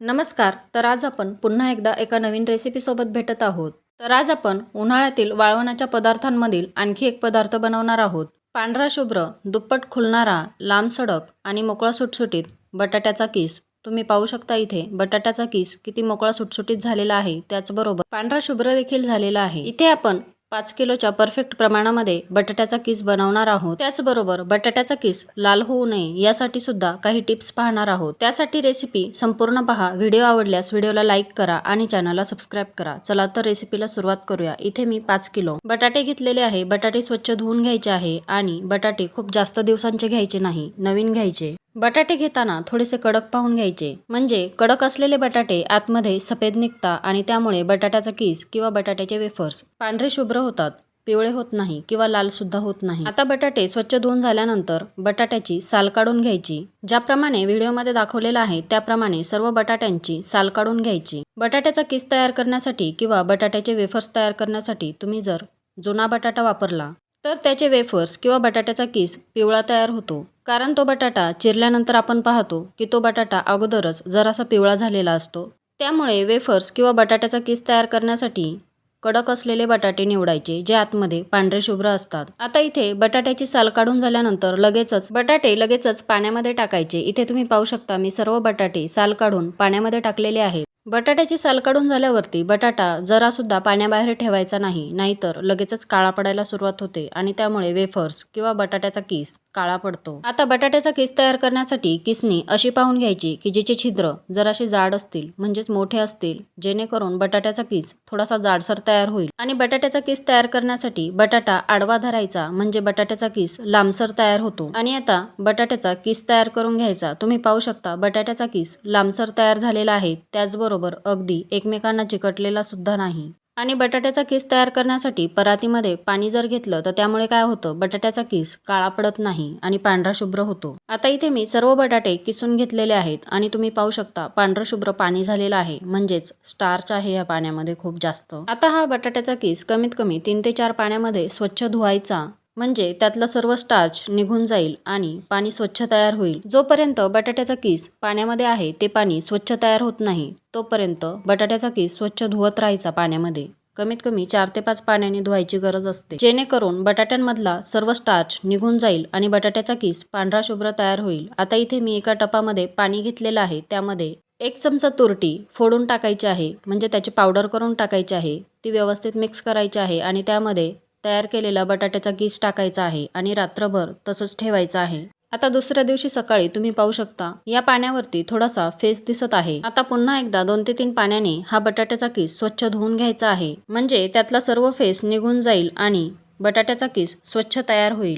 नमस्कार तर आज आपण पुन्हा एकदा एका नवीन रेसिपीसोबत भेटत आहोत. तर आज आपण उन्हाळ्यातील वाळवणाच्या पदार्थांमधील आणखी एक पदार्थ बनवणार आहोत. पांढरा शुभ्र दुप्पट खुलणारा लांब सडक आणि मोकळा सुटसुटीत बटाट्याचा किस. तुम्ही पाहू शकता इथे बटाट्याचा किस किती मोकळा सुटसुटीत झालेला आहे त्याचबरोबर पांढरा शुभ्र देखील झालेला आहे. इथे आपण पाच किलोच्या परफेक्ट प्रमाणामध्ये बटाट्याचा किस बनवणार आहोत. त्याचबरोबर बटाट्याचा किस लाल होऊ नये यासाठी सुद्धा काही टिप्स पाहणार आहोत. त्यासाठी रेसिपी संपूर्ण पहा. व्हिडिओ आवडल्यास व्हिडिओला लाईक करा आणि चॅनलला सबस्क्राईब करा. चला तर रेसिपीला सुरुवात करूया. इथे मी पाच किलो बटाटे घेतलेले आहे. बटाटे स्वच्छ धुवून घ्यायचे आहे आणि बटाटे खूप जास्त दिवसांचे घ्यायचे नाही. नवीन घ्यायचे. बटाटे घेताना थोडेसे कडक पाहून घ्यायचे. म्हणजे कडक असलेले बटाटे आतमध्ये सफेद निघता आणि त्यामुळे बटाट्याचा किस किंवा बटाट्याचे वेफर्स पांढरे शुभ्र होतात पिवळे होत नाही किंवा लाल सुद्धा होत नाही. आता बटाटे स्वच्छ धुवून झाल्यानंतर बटाट्याची साल काढून घ्यायची. ज्याप्रमाणे व्हिडिओमध्ये दाखवलेलं आहे त्याप्रमाणे सर्व बटाट्यांची साल काढून घ्यायची. बटाट्याचा किस तयार करण्यासाठी किंवा बटाट्याचे वेफर्स तयार करण्यासाठी तुम्ही जर जुना बटाटा वापरला तर त्याचे वेफर्स किंवा बटाट्याचा किस पिवळा तयार होतो. कारण तो बटाटा चिरल्यानंतर आपण पाहतो की तो बटाटा अगोदरच जरासा पिवळा झालेला असतो. त्यामुळे वेफर्स किंवा बटाट्याचा किस तयार करण्यासाठी कडक असलेले बटाटे निवडायचे जे आतमध्ये पांढरे शुभ्र असतात. आता इथे बटाट्याची साल काढून झाल्यानंतर लगेचच बटाटे लगेचच पाण्यामध्ये टाकायचे. इथे तुम्ही पाहू शकता मी सर्व बटाटे साल काढून पाण्यामध्ये टाकलेले आहेत. बटाट्याची साल काढून झाल्यावरती बटाटा जरासुद्धा पाण्याबाहेर ठेवायचा नाही नाहीतर लगेचच काळा पडायला सुरुवात होते आणि त्यामुळे वेफर्स किंवा बटाट्याचा किस काळा पडतो. आता बटाट्याचा किस तयार करण्यासाठी किसनी अशी पाहून घ्यायची की जिचे छिद्र जराशे जाड असतील म्हणजेच मोठे असतील जेणेकरून बटाट्याचा किस थोडासा जाडसर तयार होईल. आणि बटाट्याचा किस तयार करण्यासाठी बटाटा आडवा धरायचा म्हणजे बटाट्याचा किस लांबसर तयार होतो. आणि आता बटाट्याचा किस तयार करून घ्यायचा. तुम्ही पाहू शकता बटाट्याचा किस लांबसर तयार झालेला आहे. त्याचबरोबर अगदी एकमेकांना चिकटलेला सुद्धा नाही. आणि बटाट्याचा किस तयार करण्यासाठी परातीमध्ये पाणी जर घेतलं तर त्यामुळे काय होतं? बटाट्याचा किस काळा पडत नाही आणि पांढरा शुभ्र होतो. आता इथे मी सर्व बटाटे किसून घेतलेले आहेत आणि तुम्ही पाहू शकता पांढरं शुभ्र पाणी झालेलं आहे. म्हणजेच स्टार्च आहे या पाण्यामध्ये खूप जास्त. आता हा बटाट्याचा किस कमीत कमी तीन ते चार पाण्यामध्ये स्वच्छ धुवायचा म्हणजे त्यातलं सर्व स्टार्च निघून जाईल आणि पाणी स्वच्छ तयार होईल. जोपर्यंत बटाट्याचा किस पाण्यामध्ये आहे ते पाणी स्वच्छ तयार होत नाही तोपर्यंत बटाट्याचा किस स्वच्छ धुवत राहायचा पाण्यामध्ये. कमीत कमी चार ते पाच पाण्याने धुवायची गरज असते. जेणेकरून बटाट्यांमधला सर्व स्टार्च निघून जाईल आणि बटाट्याचा किस पांढरा शुभ्र तयार होईल. आता इथे मी एका टपामध्ये पाणी घेतलेलं आहे. त्यामध्ये एक चमचा तुरटी फोडून टाकायची आहे. म्हणजे त्याची पावडर करून टाकायची आहे. ती व्यवस्थित मिक्स करायची आहे आणि त्यामध्ये तयार केलेला बटाट्याचा किस टाकायचा आहे आणि रात्रभर तसंच ठेवायचं आहे. आता दुसऱ्या दिवशी सकाळी तुम्ही पाहू शकता या पाण्यावरती थोडासा फेस दिसत आहे. आता पुन्हा एकदा दोन ते तीन पाण्याने हा बटाट्याचा किस स्वच्छ धुवून घ्यायचा आहे. म्हणजे त्यातला सर्व फेस निघून जाईल आणि बटाट्याचा किस स्वच्छ तयार होईल.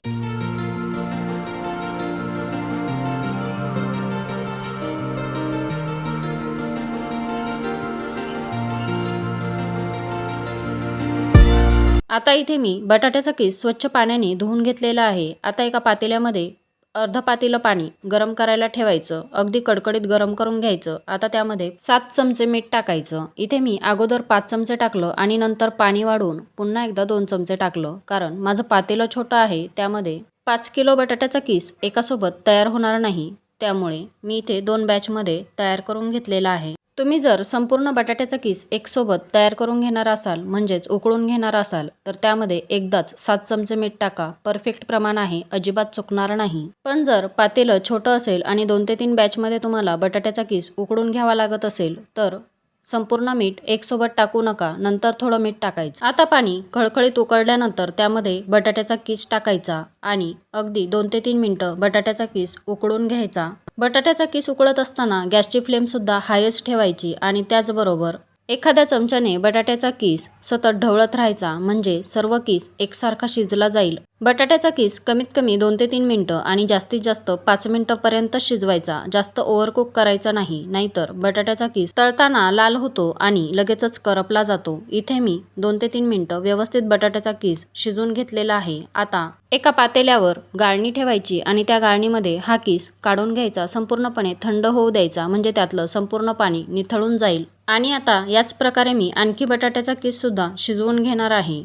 आता इथे मी बटाट्याचा केस स्वच्छ पाण्याने धुवून घेतलेला आहे. आता एका पातेल्यामध्ये अर्ध पातेलं पाणी गरम करायला ठेवायचं. अगदी कडकडीत गरम करून घ्यायचं. आता त्यामध्ये सात चमचे मीठ टाकायचं. इथे मी अगोदर पाच चमचे टाकलं आणि नंतर पाणी वाढवून पुन्हा एकदा दोन चमचे टाकलं. कारण माझं पातेलं छोटं आहे. त्यामध्ये पाच किलो बटाट्याचा किस एकासोबत तयार होणार नाही. त्यामुळे मी इथे दोन बॅचमध्ये तयार करून घेतलेला आहे. तुम्ही जर संपूर्ण बटाट्याचा किस एकसोबत तयार करून घेणार असाल म्हणजेच उकळून घेणार असाल तर त्यामध्ये एकदाच सात चमचे मीठ टाका. परफेक्ट प्रमाण आहे अजिबात चुकणार नाही. पण जर पातेलं छोटं असेल आणि दोन ते तीन बॅचमध्ये तुम्हाला बटाट्याचा किस उकळून घ्यावा लागत असेल तर संपूर्ण मीठ एकसोबत टाकू नका नंतर थोडं मीठ टाकायचं. आता पाणी खळखळीत उकळल्यानंतर त्यामध्ये बटाट्याचा किस टाकायचा आणि अगदी दोन ते तीन मिनटं बटाट्याचा किस उकळून घ्यायचा. बटाट्याचा किस उकळत असताना गॅसची फ्लेमसुद्धा हायच ठेवायची आणि त्याचबरोबर एखाद्या चमच्याने बटाट्याचा किस सतत ढवळत राहायचा म्हणजे सर्व किस एकसारखा शिजला जाईल. बटाट्याचा किस कमीत कमी दोन ते तीन मिनटं आणि जास्तीत जास्त पाच मिनटंपर्यंत शिजवायचा. जास्त ओव्हरकुक करायचा नाही नाहीतर बटाट्याचा किस तळताना लाल होतो आणि लगेचच करपला जातो. इथे मी दोन ते तीन मिनटं व्यवस्थित बटाट्याचा किस शिजून घेतलेला आहे. आता एका पातेल्यावर गाळणी ठेवायची आणि त्या गाळणीमध्ये हा किस काढून घ्यायचा. संपूर्णपणे थंड होऊ द्यायचा म्हणजे त्यातलं संपूर्ण पाणी निथळून जाईल. आणि आता याच प्रकारे मी आणखी बटाट्याचा किससुद्धा शिजवून घेणार आहे.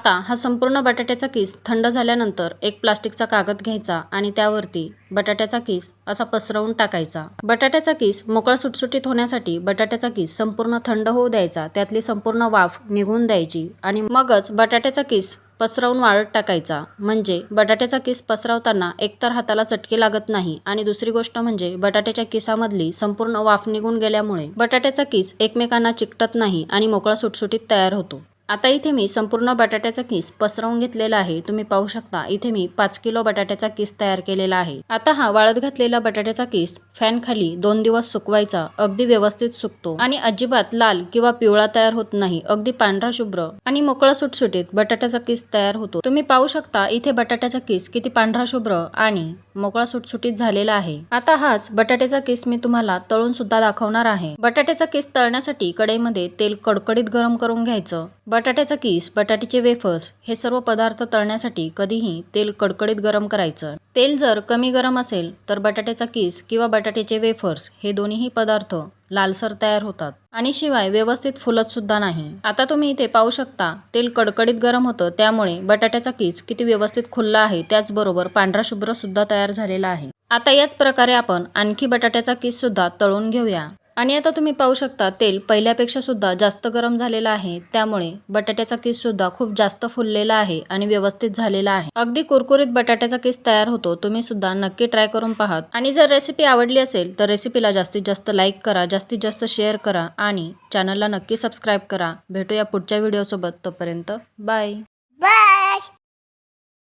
आता हा संपूर्ण बटाट्याचा किस थंड झाल्यानंतर एक प्लास्टिकचा कागद घ्यायचा आणि त्यावरती बटाट्याचा किस असा पसरवून टाकायचा. बटाट्याचा किस मोकळा सुटसुटीत होण्यासाठी बटाट्याचा किस संपूर्ण थंड होऊ द्यायचा त्यातली संपूर्ण वाफ निघून द्यायची आणि मगच बटाट्याचा किस पसरवून वाळत टाकायचा. म्हणजे बटाट्याचा किस पसरवताना एकतर हाताला चटके लागत नाही आणि दुसरी गोष्ट म्हणजे बटाट्याच्या किसामधली संपूर्ण वाफ निघून गेल्यामुळे बटाट्याचा किस एकमेकांना चिकटत नाही आणि मोकळा सुटसुटीत तयार होतो. आता इथे मी संपूर्ण बटाट्याचा किस पसरवून घेतलेला आहे. तुम्ही पाहू शकता इथे मी पाच किलो बटाट्याचा किस तयार केलेला आहे. आता हा वाळत घातलेला बटाट्याचा किस फॅन खाली दोन दिवस सुकवायचा अगदी व्यवस्थित सुकतो. आणि अजिबात लाल किंवा पिवळा तयार होत नाही अगदी पांढरा शुभ्र आणि मोकळा सुटसुटीत बटाट्याचा किस तयार होतो. तुम्ही पाहू शकता इथे बटाट्याचा किस किती पांढरा शुभ्र आणि मोकळा सुटसुटीत झालेला आहे. आता हाच बटाट्याचा किस मी तुम्हाला तळून सुद्धा दाखवणार आहे. बटाट्याचा किस तळण्यासाठी कढईमध्ये तेल कडकडीत गरम करून घ्यायचं. बटाट्याचा किस बटाट्याचे वेफर्स हे सर्व पदार्थ तळण्यासाठी कधीही तेल कडकडीत गरम करायचं. तेल जर कमी गरम असेल तर बटाट्याचा किस किंवा बटाट्याचे वेफर्स हे दोन्हीही पदार्थ लालसर तयार होतात. आणि शिवाय व्यवस्थित फुलत सुद्धा नाही. आता तुम्ही इथे पाहू शकता तेल कडकडीत गरम होतं त्यामुळे बटाट्याचा किस किती व्यवस्थित खुलला आहे त्याचबरोबर पांढरा शुभ्र सुद्धा तयार झालेला आहे. आता याच प्रकारे आपण आणखी बटाट्याचा किस सुद्धा तळून घेऊया. आणि आता तुम्ही पाहू शकता तेल पहिल्यापेक्षा सुद्धा जास्त गरम झालेलं आहे. त्यामुळे बटाट्याचा किस सुद्धा खूप जास्त फुललेला आहे आणि व्यवस्थित झालेला आहे. अगदी कुरकुरीत बटाट्याचा किस तयार होतो तुम्ही सुद्धा नक्की ट्राय करून पाहात. आणि जर रेसिपी आवडली असेल तर रेसिपीला जास्तीत जास्त लाईक करा जास्तीत जास्त शेअर करा आणि चॅनलला नक्की सबस्क्राईब करा. भेटूया पुढच्या व्हिडिओसोबत. तोपर्यंत बाय. बाय.